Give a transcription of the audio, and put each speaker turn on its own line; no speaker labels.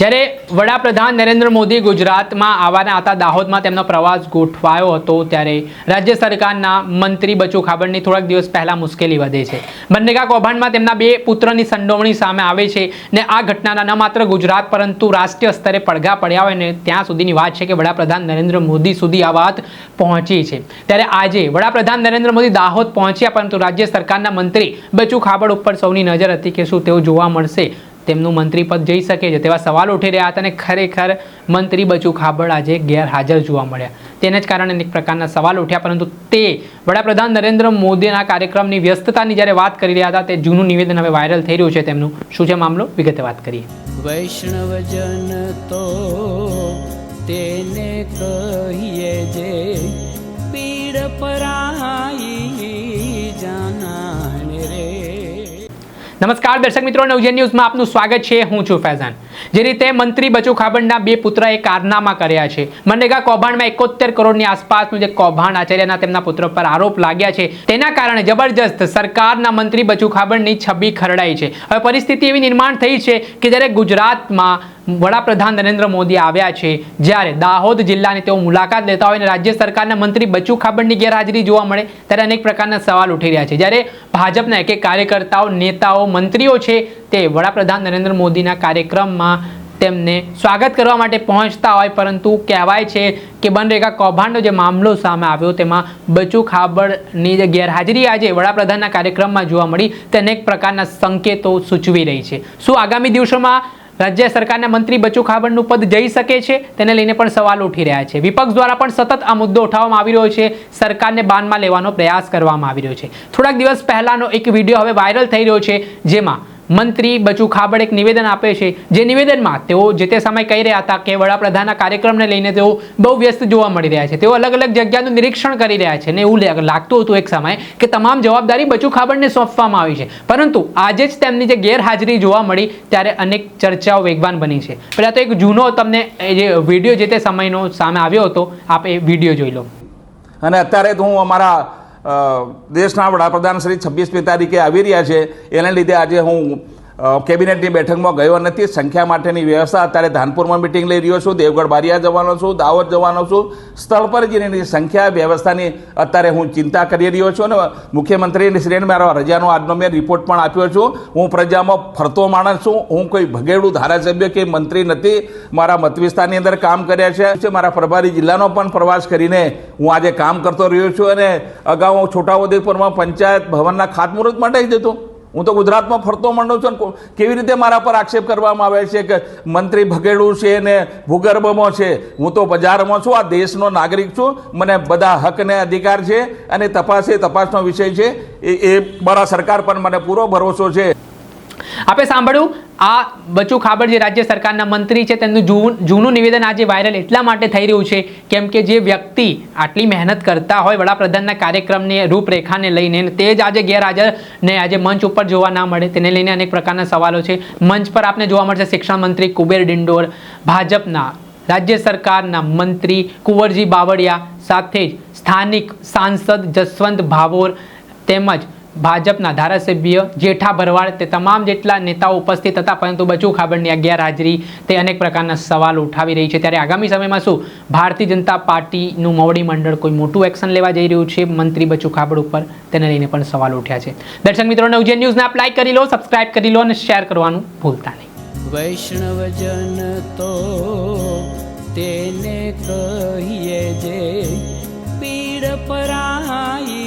જ્યારે વડાપ્રધાન નરેન્દ્ર મોદી ગુજરાતમાં આવવાના હતા, દાહોદમાં તેમનો પ્રવાસ ગોઠવાયો હતો, ત્યારે રાજ્ય સરકારના મંત્રી બચુ ખાબડની થોડાક દિવસ પહેલા મુશ્કેલી વધે છે. બંનેગા કૌભાંડમાં તેમના બે પુત્રની સંડોવણી સામે આવે છે ને આ ઘટનાના ન માત્ર ગુજરાત, પરંતુ રાષ્ટ્રીય સ્તરે પડઘા પડ્યા હોય ને ત્યાં સુધીની વાત છે કે વડાપ્રધાન નરેન્દ્ર મોદી સુધી આ વાત પહોંચી છે. ત્યારે આજે વડાપ્રધાન નરેન્દ્ર મોદી દાહોદ પહોંચ્યા, પરંતુ રાજ્ય સરકારના મંત્રી બચુ ખાબડ ઉપર સૌની નજર હતી કે શું તેઓ જોવા મળશે. તેમનું મંત્રી પદ જઈ શકે છે તેવા સવાલ ઉઠી રહ્યા હતા અને ખરેખર મંત્રી બચુ ખાબડ આજે ગેરહાજર જોવા મળ્યા. તેને જ કારણે અનેક પ્રકારના સવાલ ઉઠ્યા, પરંતુ તે વડાપ્રધાન નરેન્દ્ર મોદીના કાર્યક્રમની વ્યસ્તતાની જ્યારે વાત કરી રહ્યા હતા, તે જૂનું નિવેદન હવે વાયરલ થઈ રહ્યું છે તેમનું. શું છે મામલો? વિગતે વાત કરીએ.
વૈષ્ણવજન તો તેને કહીએ જે
નમસ્કાર દર્શક મિત્રો નવજન ન્યૂઝમાં આપનું સ્વાગત છે. હું છું ફૈઝાન. જે રીતે મંત્રી બચુ ખાબડના બે પુત્રએ કારનામા કર્યા છે. મનરેગા કૌભાંડમાં એકોતેર કરોડની આસપાસનું જે કૌભાંડ આચાર્યના તેમના પુત્ર પર આરોપ લાગ્યા છે. તેના કારણે જબરજસ્ત સરકારના મંત્રી બચુ ખાબડની છબી ખરડાઈ છે. હવે પરિસ્થિતિ એવી નિર્માણ થઈ છે કે જ્યારે ગુજરાતમાં વડાપ્રધાન નરેન્દ્ર મોદી આવ્યા છે, જ્યારે દાહોદ જિલ્લાની તેઓ મુલાકાત લેતા હોય અને રાજ્ય સરકારના મંત્રી બચુ ખાબડની ગેરહાજરી જોવા મળે, ત્યારે અનેક પ્રકારના સવાલ ઉઠી રહ્યા છે. જ્યારે ભાજપના એક એક કાર્યકર્તાઓ, નેતાઓ મંત્રીઓ છે તે વડાપ્રધાન નરેન્દ્ર મોદીના કાર્યક્રમમાં તેમને સ્વાગત કરવા માટે પહોંચતા હોય, પરંતુ કહેવાય છે કે બનરેગા કૌભાંડનો જે મામલો સામે આવ્યો તેમાં બચુ ખાબડની જે ગેરહાજરી આજે વડાપ્રધાનના કાર્યક્રમમાં જોવા મળી તે અનેક પ્રકારના સંકેતો સૂચવી રહી છે. શું આગામી દિવસોમાં રાજ્ય સરકારના મંત્રી બચુ ખાબડનું પદ જઈ શકે છે, તેને લઈને પણ સવાલ ઉઠી રહ્યા છે. વિપક્ષ દ્વારા પણ સતત આ મુદ્દો ઉઠાવવામાં આવી રહ્યો છે. સરકારને બાનમાં લેવાનો પ્રયાસ કરવામાં આવી રહ્યો છે. થોડાક દિવસ પહેલાનો એક વીડિયો હવે વાયરલ થઈ રહ્યો છે, જેમાં મંત્રી બચુ ખાબડ એક નિવેદન આપે છે. જે નિવેદનમાં તેઓ જે તે સમય કહી રહ્યા હતા કે વડાપ્રધાનના કાર્યક્રમને લઈને તેઓ બહુ વ્યસ્ત જોવા મળી રહ્યા છે. તેઓ અલગ અલગ જગ્યાનું નિરીક્ષણ કરી રહ્યા છે ને એવું લાગતું હતું એક સમયે કે તમામ જવાબદારી બચુ ખાબડને સોંપવામાં આવી છે. પરંતુ આજે જ તેમની જે ગેરહાજરી જોવા મળી ત્યારે અનેક ચર્ચાઓ વેગવાન બની છે. પહેલાં તો એક જૂનો તમને જે વીડિયો જે તે સમયનો સામે આવ્યો હતો, આપ એ વીડિયો જોઈ લો.
અને અત્યારે તો હું અમારા દેશના વડાપ્રધાન શ્રી છવ્વીસમી તારીખે આવી રહ્યા છે. એને લીધે આજે હું કેબિનેટની બેઠકમાં ગયો નથી. સંખ્યા માટેની વ્યવસ્થા અત્યારે ધાનપુરમાં મિટિંગ લઈ રહ્યો છું. દેવગઢ બારિયા જવાનો છું, દાહોદ જવાનો છું. સ્થળ પર જઈને સંખ્યા, વ્યવસ્થાની અત્યારે હું ચિંતા કરી રહ્યો છું અને મુખ્યમંત્રીની શ્રેણી મારા રજાનો આજનો મેં રિપોર્ટ પણ આપ્યો છું. હું પ્રજામાં ફરતો માણસ છું. હું કોઈ ભગેડું ધારાસભ્ય કે મંત્રી નથી. મારા મત વિસ્તારની અંદર કામ કર્યા છે. મારા પ્રભારી જિલ્લાનો પણ પ્રવાસ કરીને હું આજે કામ કરતો રહ્યો છું અને અગાઉ છોટાઉદેપુરમાં પંચાયત ભવનના ખાતમુહૂર્ત માટે જ જતો હું તો ગુજરાતમાં ફરતો માંડું છું કેવી રીતે મારા પર આક્ષેપ કરવામાં આવે છે કે મંત્રી ભગેડું છે ને ભૂગર્ભમાં છે? હું તો બજારમાં છું, આ દેશનો નાગરિક છું, મને બધા હકને અધિકાર છે અને તપાસ એ તપાસનો વિષય છે. એ મારા સરકાર પર મને પૂરો ભરોસો છે.
આપે સાંભળ્યું? આ બચુ ખાબડ જે રાજ્ય સરકારના મંત્રી છે, તેમનું જૂન નિવેદન આજે વાયરલ એટલા માટે થઈ રહ્યું છે કેમ કે જે વ્યક્તિ આટલી મહેનત કરતા હોય વડાપ્રધાનના કાર્યક્રમની રૂપરેખાને લઈને, તે જ આજે ગેરહાજર ને આજે મંચ ઉપર જોવા ના મળે. તેને લઈને અનેક પ્રકારના સવાલો છે. મંચ પર આપને જોવા મળશે શિક્ષણ મંત્રી કુબેર ડિંડોર, ભાજપના રાજ્ય સરકારના મંત્રી કુંવરજી બાવળિયા, સાથે જ સ્થાનિક સાંસદ જસવંત ભાભોર તેમજ ભાજપના ધારાસભ્ય જેઠા ભરવાડ તે તમામ જેટલા નેતાઓ ઉપસ્થિત હતા, પરંતુ બચુ ખાબડની અગિયાર ગેરહાજરી તે અનેક પ્રકારના સવાલ ઉઠાવી રહી છે. ત્યારે આગામી સમયમાં શું? ભારતીય જનતા પાર્ટીનું મોવડી મંડળ કોઈ મોટું એક્શન લેવા જઈ રહ્યું છે? મંત્રી બચુ ખાબડ ઉપર તેને લઈને પણ સવાલ ઉઠ્યા છે. દર્શક મિત્રોને ઉજ્જૈન ન્યૂઝને આપ લાઈક કરી લો, સબસ્ક્રાઇબ કરી લો અને શેર કરવાનું ભૂલતા નહીં.
વૈષ્ણવજન તો તેને કહીએ જે પીડ પરાઈ